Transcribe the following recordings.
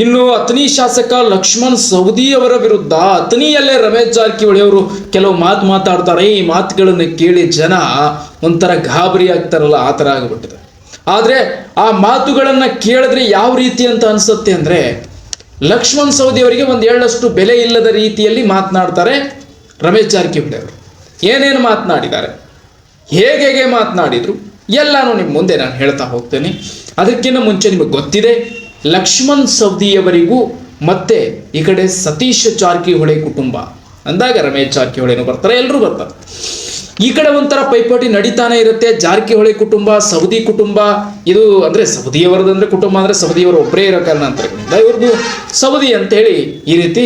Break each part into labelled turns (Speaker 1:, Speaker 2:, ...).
Speaker 1: ಇನ್ನು ಅತನಿ ಶಾಸಕ ಲಕ್ಷ್ಮಣ್ ಸವದಿ ಅವರ ವಿರುದ್ಧ ಅತನಿಯಲ್ಲೇ ರಮೇಶ್ ಜಾರಕಿಹೊಳಿ ಅವರು ಕೆಲವು ಮಾತು ಮಾತಾಡ್ತಾರೆ. ಈ ಮಾತುಗಳನ್ನು ಕೇಳಿ ಜನ ಒಂಥರ ಗಾಬರಿ ಆಗ್ತಾರಲ್ಲ, ಆ ಥರ ಆಗಿಬಿಟ್ಟಿದೆ. ಆದರೆ ಆ ಮಾತುಗಳನ್ನು ಕೇಳಿದ್ರೆ ಯಾವ ರೀತಿ ಅಂತ ಅನಿಸುತ್ತೆ ಅಂದರೆ, ಲಕ್ಷ್ಮಣ್ ಸವದಿ ಅವರಿಗೆ ಒಂದು ಎಳ್ಳಷ್ಟು ಬೆಲೆ ಇಲ್ಲದ ರೀತಿಯಲ್ಲಿ ಮಾತನಾಡ್ತಾರೆ ರಮೇಶ್ ಜಾರಕಿಹೊಳಿ ಅವರು. ಏನೇನು ಮಾತನಾಡಿದ್ದಾರೆ? ಹೇಗೆ ಹೇಗೆ ಮಾತನಾಡಿದ್ರು? ಎಲ್ಲಾನು ನಿಮ್ಮ ಮುಂದೆ ನಾನು ಹೇಳ್ತಾ ಹೋಗ್ತೇನೆ. ಅದಕ್ಕಿಂತ ಮುಂಚೆ ನಿಮಗೆ ಗೊತ್ತಿದೆ. ಲಕ್ಷ್ಮಣ್ ಸವದಿಯವರಿಗೂ ಮತ್ತೆ ಈ ಕಡೆ ಸತೀಶ್ ಜಾರಕಿಹೊಳಿ ಕುಟುಂಬ. ಅಂದಾಗ ರಮೇಶ್ ಜಾರಕಿಹೊಳಿನೂ ಬರ್ತಾರೆ ಎಲ್ಲರೂ ಬರ್ತಾರೆ. ಈ ಕಡೆ ಒಂಥರ ಪೈಪೋಟಿ ನಡೀತಾನೆ ಇರುತ್ತೆ. ಜಾರಕಿಹೊಳಿ ಕುಟುಂಬ, ಸವದಿ ಕುಟುಂಬ, ಇದು ಅಂದ್ರೆ ಸವದಿಯವರದಂದ್ರೆ ಕುಟುಂಬ ಅಂದ್ರೆ ಸವದಿಯವರು ಒಬ್ಬರೇ ಇರೋ ಕಾರಣಾಂತರಗಳಿಂದ ಇವ್ರದ್ದು ಸವದಿ ಅಂತೇಳಿ ಈ ರೀತಿ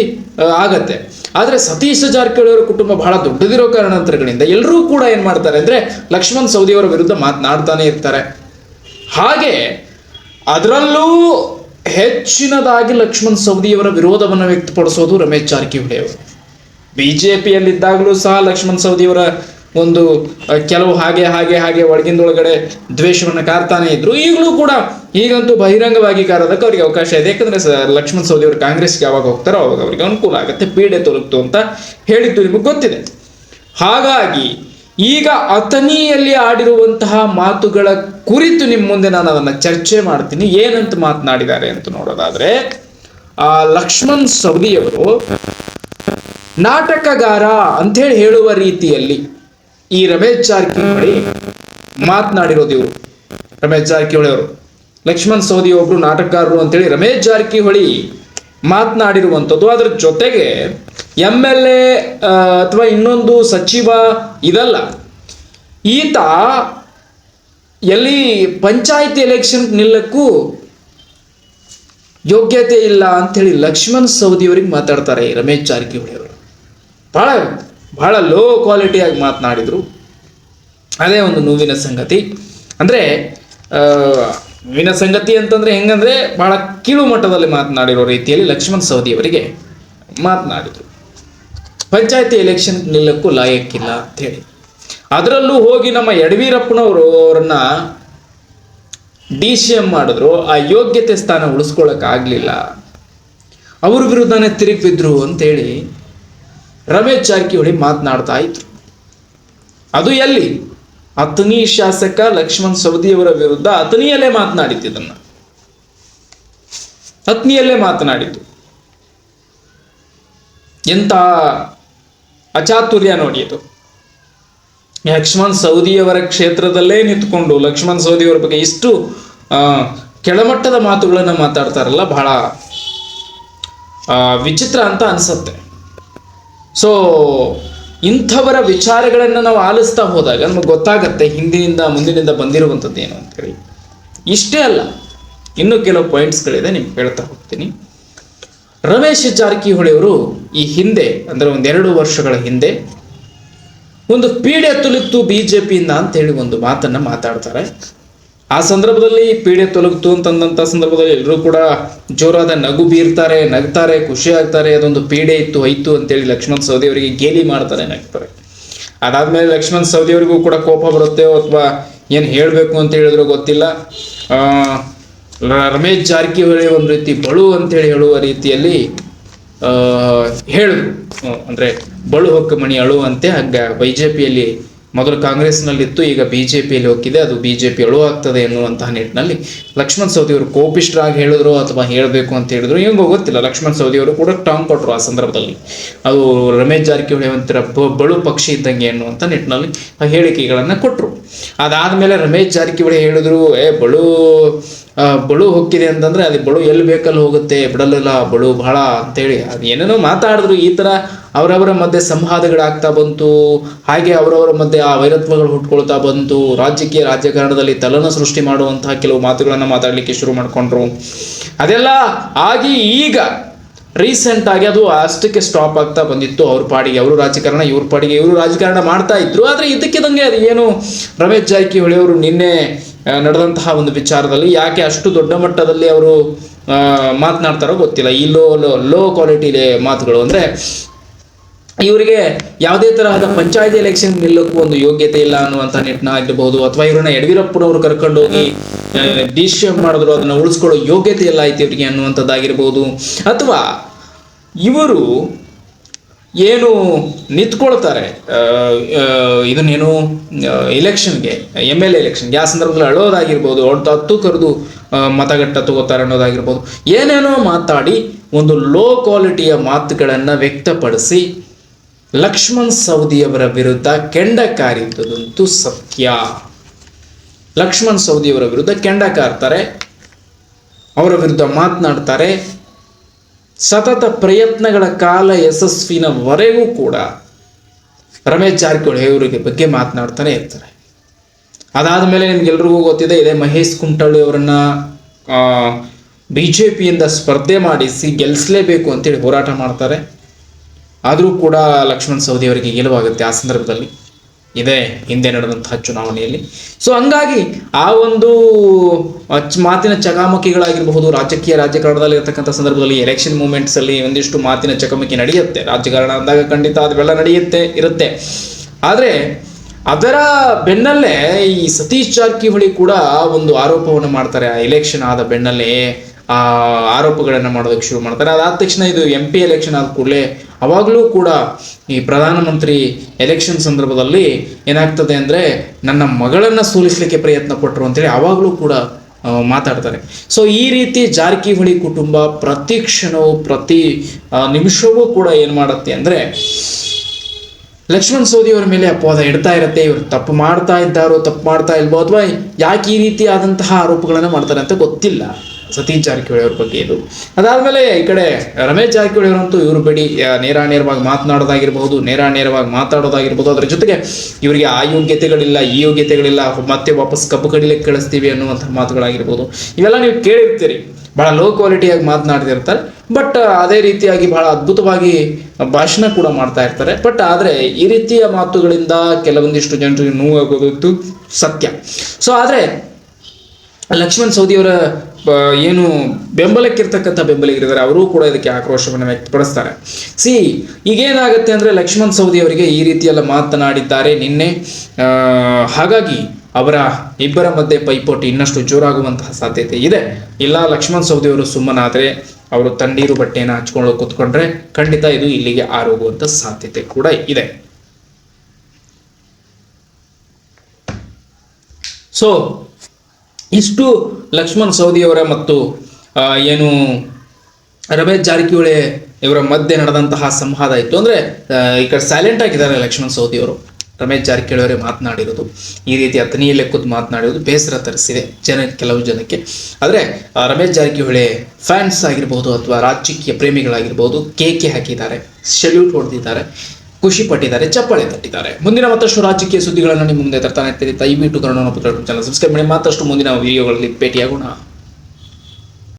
Speaker 1: ಆಗತ್ತೆ. ಆದ್ರೆ ಸತೀಶ್ ಜಾರಕಿಹೊಳಿ ಅವರ ಕುಟುಂಬ ಬಹಳ ದೊಡ್ಡದಿರೋ ಕಾರಣಾಂತರಗಳಿಂದ ಎಲ್ಲರೂ ಕೂಡ ಏನ್ ಮಾಡ್ತಾರೆ ಅಂದ್ರೆ ಲಕ್ಷ್ಮಣ್ ಸವದಿಯವರ ವಿರುದ್ಧ ಮಾತನಾಡ್ತಾನೆ ಇರ್ತಾರೆ. ಹಾಗೆ ಅದರಲ್ಲೂ ಹೆಚ್ಚಿನದಾಗಿ ಲಕ್ಷ್ಮಣ್ ಸವದಿಯವರ ವಿರೋಧವನ್ನು ವ್ಯಕ್ತಪಡಿಸೋದು ರಮೇಶ್ ಜಾರಕಿಹೊಳಿ ಅವರು ಬಿಜೆಪಿಯಲ್ಲಿದ್ದಾಗಲೂ ಸಹ ಲಕ್ಷ್ಮಣ್ ಸವದಿಯವರ ಒಂದು ಕೆಲವು ಹಾಗೆ ಹಾಗೆ ಹಾಗೆ ಒಳಗಿಂದೊಳಗಡೆ ದ್ವೇಷವನ್ನು ಕಾರ್ತಾನೆ ಇದ್ರು. ಈಗಲೂ ಕೂಡ ಈಗಂತೂ ಬಹಿರಂಗವಾಗಿ ಕಾರೋದಕ್ಕೆ ಅವರಿಗೆ ಅವಕಾಶ ಇದೆ. ಯಾಕಂದ್ರೆ ಲಕ್ಷ್ಮಣ್ ಸವದಿ ಅವರು ಕಾಂಗ್ರೆಸ್ಗೆ ಯಾವಾಗ ಹೋಗ್ತಾರೋ ಅವಾಗ ಅವರಿಗೆ ಅನುಕೂಲ ಆಗುತ್ತೆ. ಪೀಡೆ ತೊಲಗ್ತು ಅಂತ ಹೇಳಿದ್ದು ನಿಮಗೆ ಗೊತ್ತಿದೆ. ಹಾಗಾಗಿ ಈಗ ಅಥನಿಯಲ್ಲಿ ಆಡಿರುವಂತಹ ಮಾತುಗಳ ಕುರಿತು ನಿಮ್ಮ ಮುಂದೆ ನಾನು ಅದನ್ನು ಚರ್ಚೆ ಮಾಡ್ತೀನಿ. ಏನಂತ ಮಾತನಾಡಿದ್ದಾರೆ ಅಂತ ನೋಡೋದಾದ್ರೆ, ಆ ಲಕ್ಷ್ಮಣ್ ಸವದಿಯವರು ನಾಟಕಗಾರ ಅಂಥೇಳಿ ಹೇಳುವ ರೀತಿಯಲ್ಲಿ ಈ ರಮೇಶ್ ಜಾರಕಿಹೊಳಿ ಮಾತನಾಡಿರೋದು ಇವರು. ರಮೇಶ್ ಜಾರಕಿಹೊಳಿ ಅವರು. ಲಕ್ಷ್ಮಣ್ ಸವದಿ ಒಬ್ರು ನಾಟಕಗಾರರು ಅಂತೇಳಿ ರಮೇಶ್ ಜಾರಕಿಹೊಳಿ ಮಾತನಾಡಿರುವಂಥದ್ದು. ಅದರ ಜೊತೆಗೆ ಎಂ ಎಲ್ ಎ ಅಥವಾ ಇನ್ನೊಂದು ಸಚಿವ ಇದಲ್ಲ. ಈತ ಎಲ್ಲಿ ಪಂಚಾಯಿತಿ ಎಲೆಕ್ಷನ್ ನಿಲ್ಲಕ್ಕೂ ಯೋಗ್ಯತೆ ಇಲ್ಲ ಅಂಥೇಳಿ ಲಕ್ಷ್ಮಣ್ ಸೌದಿಯವರಿಗೆ ಮಾತಾಡ್ತಾರೆ ರಮೇಶ್ ಜಾರಕಿಹೊಳಿ ಅವರು ಬಹಳ ಬಹಳ ಲೋ ಕ್ವಾಲಿಟಿಯಾಗಿ ಮಾತನಾಡಿದರು. ಅದೇ ಒಂದು ನೋವಿನ ಸಂಗತಿ. ಅಂದರೆ ನೋವಿನ ಸಂಗತಿ ಅಂತಂದ್ರೆ ಹೆಂಗಂದ್ರೆ ಬಹಳ ಕೀಳು ಮಟ್ಟದಲ್ಲಿ ಮಾತನಾಡಿರೋ ರೀತಿಯಲ್ಲಿ ಲಕ್ಷ್ಮಣ್ ಸವದಿ ಅವರಿಗೆ ಮಾತನಾಡಿದರು. ಪಂಚಾಯತಿ ಎಲೆಕ್ಷನ್ ನಿಲ್ಲಕ್ಕೂ ಲಾಯಕ್ಕಿಲ್ಲ ಅಂತೇಳಿ ಅದರಲ್ಲೂ ಹೋಗಿ ನಮ್ಮ ಯಡವೀರಪ್ಪನವರು ಅವರನ್ನ ಡಿ ಸಿ ಎಂ ಮಾಡಿದ್ರು, ಆ ಯೋಗ್ಯತೆ ಸ್ಥಾನ ಉಳಿಸ್ಕೊಳ್ಳೋಕ್ಕಾಗಲಿಲ್ಲ ಅವ್ರ ವಿರುದ್ಧನೇ ತಿರುಪಿದ್ರು ಬಿದ್ರು ಅಂತೇಳಿ ರಮೇಶ್ ಜಾರಕಿಹೊಳಿ ಮಾತನಾಡ್ತಾ ಇದ್ರು. ಅದು ಎಲ್ಲಿ? ಅತನಿ ಶಾಸಕ ಲಕ್ಷ್ಮಣ್ ಸವದಿಯವರ ವಿರುದ್ಧ ಅತನಿಯಲ್ಲೇ ಮಾತನಾಡಿತ್ತು ಇದನ್ನ. ಅತ್ನಿಯಲ್ಲೇ ಮಾತನಾಡಿದ್ದು. ಎಂತ ಅಚಾತುರ್ಯ ನೋಡಿ ಇದು ಲಕ್ಷ್ಮಣ್ ಸೌದಿಯವರ ಕ್ಷೇತ್ರದಲ್ಲೇ ನಿಂತ್ಕೊಂಡು, ಲಕ್ಷ್ಮಣ್ ಸೌದಿಯವರ ಬಗ್ಗೆ ಇಷ್ಟು ಕೆಳಮಟ್ಟದ ಮಾತುಗಳನ್ನು ಮಾತಾಡ್ತಾರಲ್ಲ, ಬಹಳ ವಿಚಿತ್ರ ಅಂತ ಅನ್ಸತ್ತೆ. ಸೊ ಇಂಥವರ ವಿಚಾರಗಳನ್ನು ನಾವು ಆಲಿಸ್ತಾ ಹೋದಾಗ, ನಮಗೆ ಗೊತ್ತಾಗತ್ತೆ ಹಿಂದಿನಿಂದ ಮುಂದಿನಿಂದ ಬಂದಿರುವಂಥದ್ದು ಏನು ಅಂತೇಳಿ. ಇಷ್ಟೇ ಅಲ್ಲ, ಇನ್ನೂ ಕೆಲವು ಪಾಯಿಂಟ್ಸ್ಗಳಿದೆ ನಿಮ್ಗೆ ಹೇಳ್ತಾ ಹೋಗ್ತೀನಿ. ರಮೇಶ್ ಜಾರಕಿಹೊಳಿ ಅವರು ಈ ಹಿಂದೆ, ಅಂದರೆ ಒಂದೆರಡು ವರ್ಷಗಳ ಹಿಂದೆ, ಒಂದು ಪೀಡೆ ತುಲಿತು ಬಿಜೆಪಿಯಿಂದ ಅಂತ ಹೇಳಿ ಒಂದು ಮಾತನ್ನ ಮಾತಾಡ್ತಾರೆ. ಆ ಸಂದರ್ಭದಲ್ಲಿ ಪೀಡೆ ತೊಲಗಿತು ಅಂತಂದಂಥ ಸಂದರ್ಭದಲ್ಲಿ ಎಲ್ಲರೂ ಕೂಡ ಜೋರಾದ ನಗು ಬೀರ್ತಾರೆ, ನಗ್ತಾರೆ, ಖುಷಿ ಆಗ್ತಾರೆ, ಅದೊಂದು ಪೀಡೆ ಇತ್ತು, ಹೋಯ್ತು ಅಂತೇಳಿ ಲಕ್ಷ್ಮಣ್ ಸವದಿ ಅವರಿಗೆ ಗೇಲಿ ಮಾಡ್ತಾರೆ, ನಗ್ತಾರೆ. ಅದಾದ್ಮೇಲೆ ಲಕ್ಷ್ಮಣ್ ಸವದಿ ಅವರಿಗೂ ಕೂಡ ಕೋಪ ಬರುತ್ತೆ ಅಥವಾ ಏನು ಹೇಳಬೇಕು ಅಂತ ಹೇಳಿದ್ರು ಗೊತ್ತಿಲ್ಲ. ರಮೇಶ್ ಜಾರಕಿಹೊಳಿ ಒಂದು ರೀತಿ ಬಳು ಅಂತೇಳಿ ಹೇಳುವ ರೀತಿಯಲ್ಲಿ ಹೇಳಿದ್ರು. ಅಂದರೆ ಬಳು ಹೊಕ್ಕ ಮಣಿ ಅಳುವಂತೆ ಹಂಗ ಬಿಜೆಪಿಯಲ್ಲಿ ಮೊದಲು ಕಾಂಗ್ರೆಸ್ನಲ್ಲಿತ್ತು, ಈಗ ಬಿ ಜೆ ಪಿಯಲ್ಲಿ ಹೋಗಿದೆ ಅದು ಬಿ ಜೆ ಅಳು ಆಗ್ತದೆ ಎನ್ನುವಂತಹ ನಿಟ್ಟಿನಲ್ಲಿ ಲಕ್ಷ್ಮಣ್ ಸವದಿ ಅವರು ಕೋಪಿಷ್ಠರಾಗಿ ಹೇಳಿದ್ರು ಅಥವಾ ಹೇಳಬೇಕು ಅಂತ ಹೇಳಿದ್ರು ಹೆಂಗೋ ಗೊತ್ತಿಲ್ಲ. ಲಕ್ಷ್ಮಣ್ ಸವದಿ ಅವರು ಕೂಡ ಟಾಂಗ್ ಕೊಟ್ಟರು ಆ ಸಂದರ್ಭದಲ್ಲಿ. ಅದು ರಮೇಶ್ ಜಾರಕಿಹೊಳಿ ಅಂತಿರ ಬಳು ಪಕ್ಷಿ ಇದ್ದಂಗೆ ಎನ್ನುವಂಥ ನಿಟ್ಟಿನಲ್ಲಿ ಆ ಹೇಳಿಕೆಗಳನ್ನು ಕೊಟ್ಟರು ಅದಾದ್ಮೇಲೆ ರಮೇಶ್ ಜಾರಕಿಹೊಳಿ ಹೇಳಿದ್ರು, ಏ ಬಳು ಬಳು ಹೊಕ್ಕಿದೆ ಅಂತಂದರೆ, ಅದು ಬಳು ಎಲ್ಲಿ ಬೇಕಲ್ಲಿ ಹೋಗುತ್ತೆ, ಬಿಡಲಿಲ್ಲ, ಬಳು ಬಹಳ ಅಂತೇಳಿ. ಅದು ಏನೇನೋ ಮಾತಾಡಿದ್ರು, ಈ ಥರ ಅವರವರ ಮಧ್ಯೆ ಸಂವಾದಗಳಾಗ್ತಾ ಬಂತು. ಹಾಗೆ ಅವರವರ ಮಧ್ಯೆ ಆ ವೈರತ್ವಗಳು ಹುಟ್ಕೊಳ್ತಾ ಬಂತು. ರಾಜಕೀಯ ರಾಜಕಾರಣದಲ್ಲಿ ತಲನ ಸೃಷ್ಟಿ ಮಾಡುವಂತಹ ಕೆಲವು ಮಾತುಗಳನ್ನು ಮಾತಾಡಲಿಕ್ಕೆ ಶುರು ಮಾಡಿಕೊಂಡ್ರು. ಅದೆಲ್ಲ ಆಗಿ ಈಗ ರೀಸೆಂಟ್ ಆಗಿ ಅದು ಅಷ್ಟಕ್ಕೆ ಸ್ಟಾಪ್ ಆಗ್ತಾ ಬಂದಿತ್ತು. ಅವ್ರ ಪಾಡಿಗೆ ಅವರು ರಾಜಕಾರಣ, ಇವ್ರ ಪಾಡಿಗೆ ಇವರು ರಾಜಕಾರಣ ಮಾಡ್ತಾ ಇದ್ರು. ಆದರೆ ಇದಕ್ಕಿದಂಗೆ ಅದು ಏನು ರಮೇಶ್ ಜಾರಕಿಹೊಳಿ ಅವರು ನಿನ್ನೆ ನಡೆದಂತಹ ಒಂದು ವಿಚಾರದಲ್ಲಿ ಯಾಕೆ ಅಷ್ಟು ದೊಡ್ಡ ಮಟ್ಟದಲ್ಲಿ ಅವರು ಮಾತನಾಡ್ತಾರೋ ಗೊತ್ತಿಲ್ಲ. ಈ ಲೋ ಲೋ ಲೋ ಕ್ವಾಲಿಟಿ ಮಾತುಗಳು. ಅಂದರೆ ಇವರಿಗೆ ಯಾವುದೇ ತರಹದ ಪಂಚಾಯತ್ ಎಲೆಕ್ಷನ್ ನಿಲ್ಲಕ್ಕೂ ಒಂದು ಯೋಗ್ಯತೆ ಇಲ್ಲ ಅನ್ನುವಂಥ ನಿಟ್ಟಿನಾಗಿರ್ಬೋದು. ಅಥವಾ ಇವ್ರನ್ನ ಯಡಿಯೂರಪ್ಪನವರು ಕರ್ಕೊಂಡು ಹೋಗಿ ಡಿಸಿಷನ್ ಮಾಡಿದ್ರು, ಅದನ್ನ ಉಳಿಸ್ಕೊಳ್ಳೋ ಯೋಗ್ಯತೆ ಇಲ್ಲ ಐತಿ ಇವರಿಗೆ ಅನ್ನುವಂಥದ್ದಾಗಿರ್ಬೋದು. ಅಥವಾ ಇವರು ಏನು ನಿಂತ್ಕೊಳ್ತಾರೆ ಇದನ್ನೇನು ಎಲೆಕ್ಷನ್ಗೆ ಎಂ ಎಲ್ ಎಲೆಕ್ಷನ್ಗೆ ಆ ಸಂದರ್ಭದಲ್ಲಿ ಅಳೋದಾಗಿರ್ಬೋದು ಅವ್ರ ಹತ್ತು ಕರೆದು ಮತಗಟ್ಟ ತಗೋತಾರೆ ಅನ್ನೋದಾಗಿರ್ಬೋದು. ಏನೇನೋ ಮಾತಾಡಿ, ಒಂದು ಲೋ ಕ್ವಾಲಿಟಿಯ ಮಾತುಗಳನ್ನು ವ್ಯಕ್ತಪಡಿಸಿ ಲಕ್ಷ್ಮಣ್ ಸೌದಿಯವರ ವಿರುದ್ಧ ಕೆಂಡ ಕಾರಿದ್ದುದಂತೂ ಸತ್ಯ. ಲಕ್ಷ್ಮಣ್ ಸೌದಿಯವರ ವಿರುದ್ಧ ಕೆಂಡ ಕಾರ್ತಾರೆ ಅವರ ವಿರುದ್ಧ ಮಾತನಾಡ್ತಾರೆ. ಸತತ ಪ್ರಯತ್ನಗಳ ಕಾಲ ಯಶಸ್ವಿನವರೆಗೂ ಕೂಡ ರಮೇಶ್ ಜಾರಕಿಹೊಳಿ ಅವರಿಗೆ ಬಗ್ಗೆ ಮಾತನಾಡ್ತಾನೆ ಇರ್ತಾರೆ. ಅದಾದ ಮೇಲೆ ನಿಮ್ಗೆಲ್ರಿಗೂ ಗೊತ್ತಿದೆ, ಇದೇ ಮಹೇಶ್ ಕುಮಟಳ್ಳಿ ಅವರನ್ನ ಬಿ ಜೆ ಪಿಯಿಂದ ಸ್ಪರ್ಧೆ ಮಾಡಿಸಿ ಗೆಲ್ಲಿಸಲೇಬೇಕು ಅಂತೇಳಿ ಹೋರಾಟ ಮಾಡ್ತಾರೆ. ಆದರೂ ಕೂಡ ಲಕ್ಷ್ಮಣ್ ಸವದಿ ಅವರಿಗೆ ಗೆಲುವಾಗುತ್ತೆ ಆ ಸಂದರ್ಭದಲ್ಲಿ. ಇದೆ ಹಿಂದೆ ನಡೆದಂತಹ ಚುನಾವಣೆಯಲ್ಲಿ. ಸೊ ಹಂಗಾಗಿ ಆ ಒಂದು ಮಾತಿನ ಚಕಾಮಕಿಗಳಾಗಿರಬಹುದು ರಾಜಕೀಯ ರಾಜಕಾರಣದಲ್ಲಿ ಇರತಕ್ಕಂಥ ಸಂದರ್ಭದಲ್ಲಿ ಎಲೆಕ್ಷನ್ ಮೂಮೆಂಟ್ಸ್ ಅಲ್ಲಿ ಒಂದಿಷ್ಟು ಮಾತಿನ ಚಕಮಕಿ ನಡೆಯುತ್ತೆ. ರಾಜಕಾರಣ ಅಂದಾಗ ಖಂಡಿತ ಅದೆಲ್ಲ ನಡೆಯುತ್ತೆ, ಇರುತ್ತೆ. ಆದರೆ ಅದರ ಬೆನ್ನಲ್ಲೇ ಈ ಸತೀಶ್ ಜಾರಕಿಹೊಳಿ ಕೂಡ ಒಂದು ಆರೋಪವನ್ನು ಮಾಡ್ತಾರೆ. ಆ ಎಲೆಕ್ಷನ್ ಆದ ಬೆನ್ನಲ್ಲೇ ಆ ಆರೋಪಗಳನ್ನು ಮಾಡೋದಕ್ಕೆ ಶುರು ಮಾಡ್ತಾರೆ. ಅದಾದ ತಕ್ಷಣ ಇದು ಎಂ ಪಿ ಎಲೆಕ್ಷನ್ ಆದ ಕೂಡಲೇ ಅವಾಗಲೂ ಕೂಡ ಈ ಪ್ರಧಾನಮಂತ್ರಿ ಎಲೆಕ್ಷನ್ ಸಂದರ್ಭದಲ್ಲಿ ಏನಾಗ್ತದೆ ಅಂದರೆ ನನ್ನ ಮಗಳನ್ನು ಸೋಲಿಸಲಿಕ್ಕೆ ಪ್ರಯತ್ನ ಪಟ್ಟರು ಅಂತೇಳಿ ಅವಾಗಲೂ ಕೂಡ ಮಾತಾಡ್ತಾರೆ. ಸೊ ಈ ರೀತಿ ಜಾರಕಿಹೊಳಿ ಕುಟುಂಬ ಪ್ರತಿ ಕ್ಷಣವೂ, ಪ್ರತಿ ನಿಮಿಷವೂ ಕೂಡ ಏನು ಮಾಡುತ್ತೆ ಅಂದರೆ ಲಕ್ಷ್ಮಣ್ ಸೋದಿ ಅವರ ಮೇಲೆ ಅಪವಾದ ಇಡ್ತಾ ಇರುತ್ತೆ, ಇವರು ತಪ್ಪು ಮಾಡ್ತಾ ಇದ್ದಾರೋ, ತಪ್ಪು ಮಾಡ್ತಾ ಇಲ್ವೋ ಅಥವಾ ಯಾಕೆ ಈ ರೀತಿ ಆದಂತಹ ಆರೋಪಗಳನ್ನು ಮಾಡ್ತಾರೆ ಅಂತ ಗೊತ್ತಿಲ್ಲ. ಸತೀಶ್ ಜಾರಕಿಹೊಳಿ ಅವ್ರ ಬಗ್ಗೆ ಇದು. ಅದಾದ್ಮೇಲೆ ಈ ಕಡೆ ರಮೇಶ್ ಜಾರಕಿಹೊಳಿ ಅವರಂತೂ ಇವರು ಬಿಡಿ ನೇರ ನೇರವಾಗಿ ಮಾತನಾಡೋದಾಗಿರ್ಬಹುದು, ನೇರ ನೇರವಾಗಿ ಮಾತಾಡೋದಾಗಿರ್ಬೋದು ಅದ್ರ ಜೊತೆಗೆ ಇವರಿಗೆ ಆ ಯೋಗ್ಯತೆಗಳಿಲ್ಲ ಈ ಯೋಗ್ಯತೆಗಳಿಲ್ಲ ಮತ್ತೆ ವಾಪಸ್ ಕಬ್ಬು ಕಡಿಲಿಕ್ಕೆ ಕಳಿಸ್ತೀವಿ ಅನ್ನುವಂಥ ಮಾತುಗಳಾಗಿರ್ಬೋದು. ಇವೆಲ್ಲ ನೀವು ಕೇಳಿರ್ತೀರಿ. ಬಹಳ ಲೋ ಕ್ವಾಲಿಟಿಯಾಗಿ ಮಾತನಾಡ್ತಿರ್ತಾರೆ. ಬಟ್ ಅದೇ ರೀತಿಯಾಗಿ ಬಹಳ ಅದ್ಭುತವಾಗಿ ಭಾಷಣ ಕೂಡ ಮಾಡ್ತಾ ಇರ್ತಾರೆ. ಬಟ್ ಆದರೆ ಈ ರೀತಿಯ ಮಾತುಗಳಿಂದ ಕೆಲವೊಂದಿಷ್ಟು ಜನರಿಗೆ ನೋವಾಗೋದು ಸತ್ಯ. ಸೊ ಆದರೆ ಲಕ್ಷ್ಮಣ್ ಸೌದಿಯವರ ಏನು ಬೆಂಬಲಕ್ಕಿರ್ತಕ್ಕಂಥ ಬೆಂಬಲಿಗರಿದ್ದಾರೆ, ಅವರೂ ಕೂಡ ಇದಕ್ಕೆ ಆಕ್ರೋಶವನ್ನು ವ್ಯಕ್ತಪಡಿಸ್ತಾರೆ. ಸಿ, ಈಗೇನಾಗುತ್ತೆ ಅಂದರೆ ಲಕ್ಷ್ಮಣ್ ಸೌದಿ ಅವರಿಗೆ ಈ ರೀತಿಯೆಲ್ಲ ಮಾತನಾಡಿದ್ದಾರೆ ನಿನ್ನೆ. ಹಾಗಾಗಿ ಅವರ ಇಬ್ಬರ ಮಧ್ಯೆ ಪೈಪೋಟಿ ಇನ್ನಷ್ಟು ಜೋರಾಗುವಂತಹ ಸಾಧ್ಯತೆ ಇದೆ. ಇಲ್ಲ, ಲಕ್ಷ್ಮಣ್ ಸೌದಿ ಅವರು ಸುಮ್ಮನಾದರೆ ಅವರು ತಣ್ಣೀರು ಬಟ್ಟೆಯನ್ನು ಹಚ್ಕೊಂಡು ಕೂತ್ಕೊಂಡ್ರೆ ಖಂಡಿತ ಇದು ಇಲ್ಲಿಗೆ ಆರೋಗುವಂಥ ಸಾಧ್ಯತೆ ಕೂಡ ಇದೆ. ಸೊ ಇಷ್ಟು ಲಕ್ಷ್ಮಣ್ ಸೌದಿಯವರ ಮತ್ತು ಏನು ರಮೇಶ್ ಜಾರಕಿಹೊಳಿ ಇವರ ಮಧ್ಯೆ ನಡೆದಂತಹ ಸಂವಾದ ಇತ್ತು. ಅಂದ್ರೆ ಈ ಕಡೆ ಸೈಲೆಂಟ್ ಆಗಿದ್ದಾರೆ ಲಕ್ಷ್ಮಣ್ ಸೌದಿಯವರು ರಮೇಶ್ ಜಾರಕಿಹೊಳಿ ಅವರೇ ಮಾತನಾಡಿರೋದು. ಈ ರೀತಿ ಅತನಿಯಲ್ಲೇ ಕೂತು ಮಾತನಾಡಿರೋದು ಬೇಸರ ತರಿಸಿದೆ ಜನ, ಕೆಲವು ಜನಕ್ಕೆ. ಆದರೆ ರಮೇಶ್ ಜಾರಕಿಹೊಳಿ ಫ್ಯಾನ್ಸ್ ಆಗಿರ್ಬೋದು ಅಥವಾ ರಾಜಕೀಯ ಪ್ರೇಮಿಗಳಾಗಿರ್ಬೋದು, ಕೇಕೆ ಹಾಕಿದ್ದಾರೆ ಸೆಲ್ಯೂಟ್ ಹೊಡೆದಿದ್ದಾರೆ. ಖುಷಿ ಪಟ್ಟಿದ್ದಾರೆ, ಚಪ್ಪಾಳೆ ತಟ್ಟಿದ್ದಾರೆ. ಮುಂದಿನ ಮತ್ತಷ್ಟು ರಾಜಕೀಯ ಸುದ್ದಿಗಳನ್ನು ನಿಮ್ಮ ಮುಂದೆ ತರ್ತಾನೆ ಇರ್ತೀನಿ. ದಯವಿಟ್ಟು ಕನ್ನಡ ಚಾನಲ್ ಸಬ್ಸ್ಕ್ರೈಬ್ ಮಾಡಿ. ಮತ್ತಷ್ಟು ಮುಂದಿನ ವಿಡಿಯೋಗಳಲ್ಲಿ ಭೇಟಿಯಾಗೋಣ.